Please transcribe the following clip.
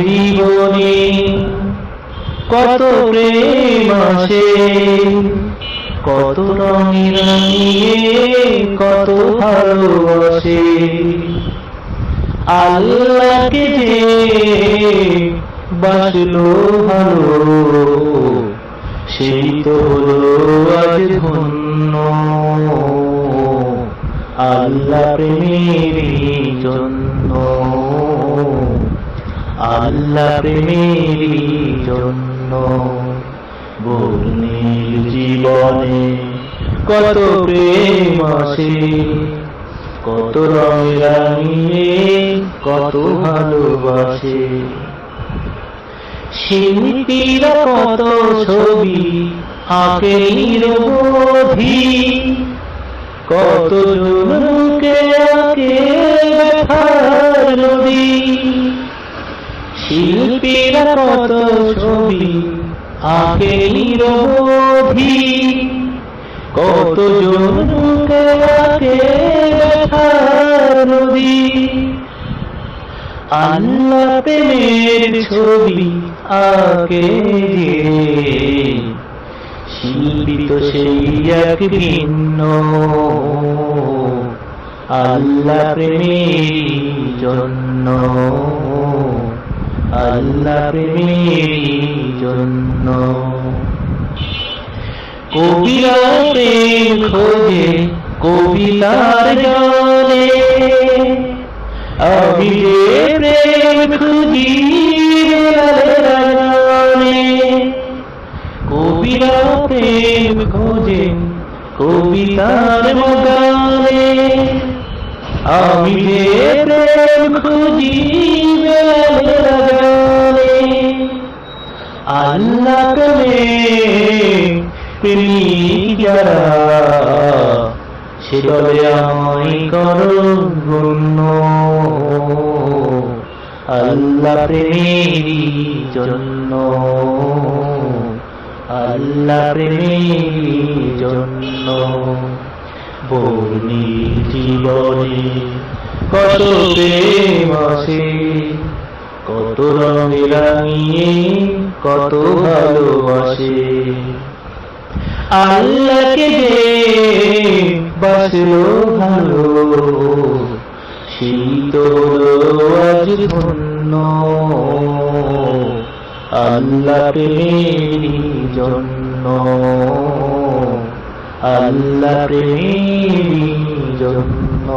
জীবনে কত প্রেম আসে, কত রঙে রাঙিয়ে কত ভালোবাসে। আল্লাহকে যে বাসলো ভালো, সেই তো আজ ধন্য। আল্লাহ প্রেমেরই জন্য। আল্লাহ প্রেমেরই জন্য বর্ণিল জীবনে কত প্রেম আসে, কত রঙ কত ভালোবাসে। শিল্পীরা কত ছবি আঁকে নিরবধি কত জনকে আঁকে শিল্পীরা কত ছবি আঁকে নিরবধি। কত জনকে আঁকে নদী। আল্লাহ প্রেমের ছবি আঁকে যে। শিল্পী সেই এক ভিন্ন। আল্লাহ প্রেমের জন্য। আল্লাহ প্রেমের জন্য। কবিরা প্রেম খোঁজে, কবিতার জলে আমি যে প্রেম খুঁজি প্রেম খোঁজে, কবিতার মগানে। আমি যে প্রেম খুঁজি আল্লাহ কলে প্রেমিক যারা সে দলে আমায় করো গণ্য আল্লাহ প্রেমেরই জন্য আল্লাহ প্রেমেরই জন্য বর্ণি জীবনে কত প্রেম আসে কত রঙে রাঙিয়ে কত ভালোবাসে। আল্লাহকে যে বাসলো ভালো সেই তো হলো আজ ধন্য। আল্লাহ জন্য আল্লাহ জন্য